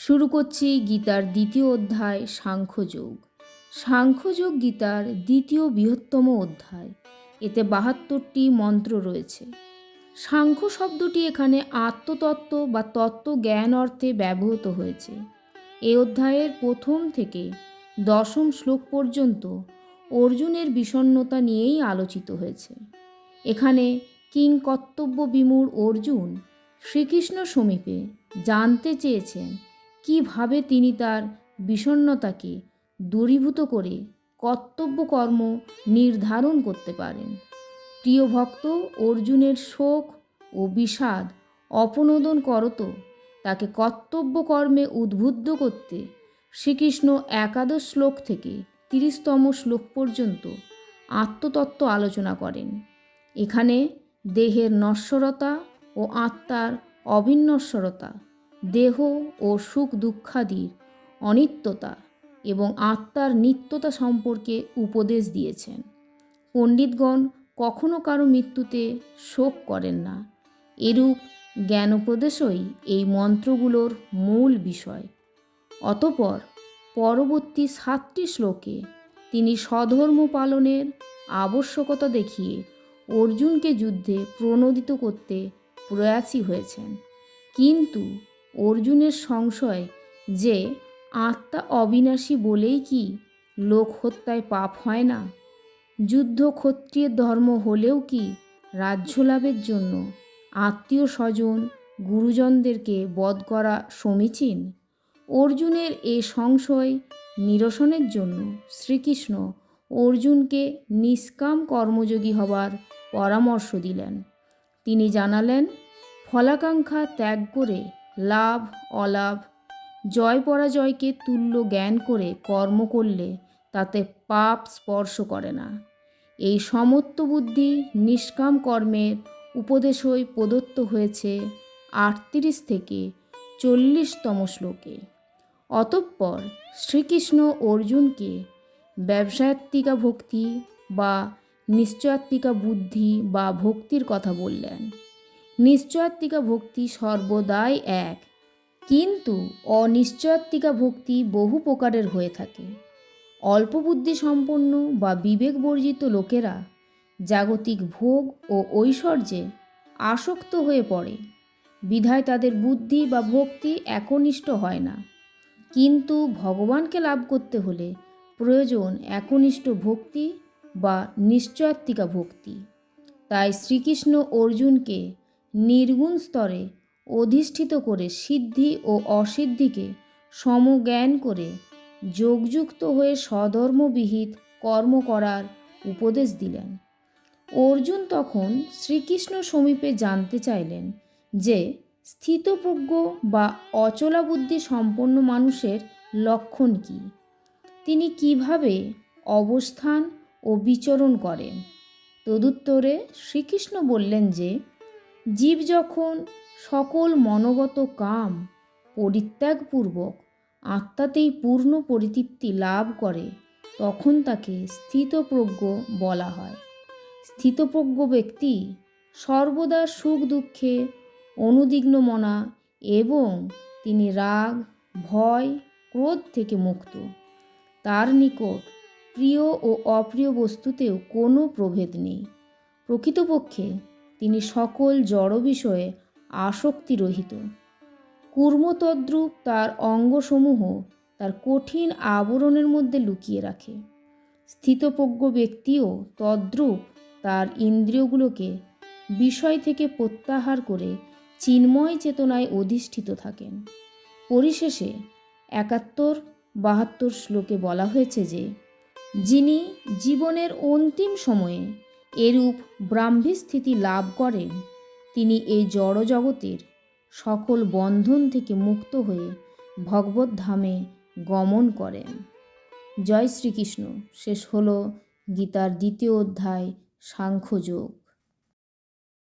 শুরু করছি গীতার দ্বিতীয় অধ্যায়, সাংখ্যযোগ। সাংখ্যযোগ গীতার দ্বিতীয় বৃহত্তম অধ্যায়। এতে বাহাত্তরটি মন্ত্র রয়েছে। সাংখ্য শব্দটি এখানে আত্মতত্ত্ব বা তত্ত্ব জ্ঞান অর্থে ব্যবহৃত হয়েছে। এই অধ্যায়ের প্রথম থেকে দশম শ্লোক পর্যন্ত অর্জুনের বিষণ্ণতা নিয়েই আলোচিত হয়েছে। এখানে কিং কর্তব্য বিমূঢ় অর্জুন শ্রীকৃষ্ণ সমীপে জানতে চেয়েছেন কীভাবে তিনি তার বিষণ্ণতাকে দূরীভূত করে কর্তব্য কর্ম নির্ধারণ করতে পারেন? প্রিয় ভক্ত, অর্জুনের শোক ও বিষাদ অপনোদন করত। তাকে কর্তব্য কর্মে উদ্বুদ্ধ করতে শ্রীকৃষ্ণ একাদশ শ্লোক থেকে তিরিশতম শ্লোক পর্যন্ত আত্মতত্ত্ব আলোচনা করেন। এখানে দেহের নশ্বরতা ও আত্মার অবিনশ্বরতা দেহ ও সুখ দুঃখাদির অনিত্যতা এবং আত্মার নিত্যতা সম্পর্কে উপদেশ দিয়েছেন। পণ্ডিতগণ কখনো কারও মৃত্যুতে শোক করেন না। এরূপ জ্ঞানোপদেশই এই মন্ত্রগুলোর মূল বিষয়। অতপর পরবর্তী সাতটি শ্লোকে তিনি স্বধর্ম পালনের আবশ্যকতা দেখিয়ে অর্জুনকে যুদ্ধে প্রণোদিত করতে প্রয়াসী হয়েছেন। কিন্তু অর্জুনের সংশয় যে আত্মা অবিনাশী বলেই কি লোক হত্যায় পাপ হয় না? যুদ্ধ ক্ষত্রিয়ের ধর্ম হলেও কি রাজ্য লাভের জন্য? আত্মীয় স্বজন গুরুজনদেরকে বধ করা সমীচীন? অর্জুনের এ সংশয় নিরসনের জন্য শ্রীকৃষ্ণ অর্জুনকে নিষ্কাম কর্মযোগী হবার পরামর্শ দিলেন। তিনি জানালেন, ফলাকাঙ্ক্ষা ত্যাগ করে লাভ, অলাভ, জয় পরাজয়কে তুল্য জ্ঞান করে কর্ম করলে তাতে পাপ স্পর্শ করে না। এই সমত্ব বুদ্ধি নিষ্কাম কর্মের উপদেশই প্রদত্ত হয়েছে আটত্রিশ থেকে চল্লিশতম শ্লোকে। অতঃপর শ্রীকৃষ্ণ অর্জুনকে ব্যবসায়াত্মিকা ভক্তি বা নিশ্চয়াত্মিকা বুদ্ধি বা ভক্তির কথা বললেন। নিশ্চয়াত্মিকা ভক্তি সর্বদাই এক। কিন্তু অনিশ্চয়াত্মিকা ভক্তি বহু প্রকারের হয়ে থাকে। অল্প বুদ্ধি সম্পন্ন বা বিবেক বর্জিত লোকেরা জাগতিক ভোগ ও ঐশ্বর্যে আসক্ত হয়ে পড়ে। বিধায় তাদের বুদ্ধি বা ভক্তি একনিষ্ঠ হয় না। কিন্তু ভগবানকে লাভ করতে হলে প্রয়োজন একনিষ্ঠ ভক্তি বা নিশ্চয়াত্মিকা ভক্তি। তাই শ্রীকৃষ্ণ অর্জুনকে নির্গুণ স্তরে অধিষ্ঠিত করে সিদ্ধি ও অসিদ্ধিকে সমজ্ঞান করে যোগযুক্ত হয়ে স্বধর্মবিহিত কর্ম করার উপদেশ দিলেন। অর্জুন তখন শ্রীকৃষ্ণ সমীপে জানতে চাইলেন যে, স্থিতপ্রজ্ঞ বা অচলাবুদ্ধি সম্পন্ন মানুষের লক্ষণ কি? তিনি কীভাবে অবস্থান ও বিচরণ করেন? তদুত্তরে শ্রীকৃষ্ণ বললেন যে জীব যখন সকল মনোগত কাম পরিত্যাগপূর্বক আত্মাতেই পূর্ণ পরিতৃপ্তি লাভ করে, তখন তাকে স্থিতপ্রজ্ঞ বলা হয়। স্থিতপ্রজ্ঞ ব্যক্তি সর্বদা সুখ দুঃখে অনুদিগ্ন মনা এবং তিনি রাগ, ভয়, ক্রোধ থেকে মুক্ত। তার নিকট প্রিয় ও অপ্রিয় বস্তুতেও কোনো প্রভেদ নেই। প্রকৃতপক্ষে তিনি সকল জড় বিষয়ে আসক্তিরহিত। কূর্মতদ্রুপ তার অঙ্গসমূহ তার কঠিন আবরণের মধ্যে লুকিয়ে রাখে। স্থিতপ্রজ্ঞ ব্যক্তিও তদ্রূপ তার ইন্দ্রিয়গুলোকে বিষয় থেকে প্রত্যাহার করে চিন্ময় চেতনায় অধিষ্ঠিত থাকেন। পরিশেষে একাত্তর বাহাত্তর শ্লোকে বলা হয়েছে যে, যিনি জীবনের অন্তিম সময়ে এরূপ ব্রাহ্মী স্থিতি লাভ করেন। তিনি এই জড়জগতের সকল বন্ধন থেকে মুক্ত হয়ে ভগবত ধামে গমন করেন। জয় শ্রীকৃষ্ণ। শেষ হল গীতার দ্বিতীয় অধ্যায় সাংখ্যযোগ।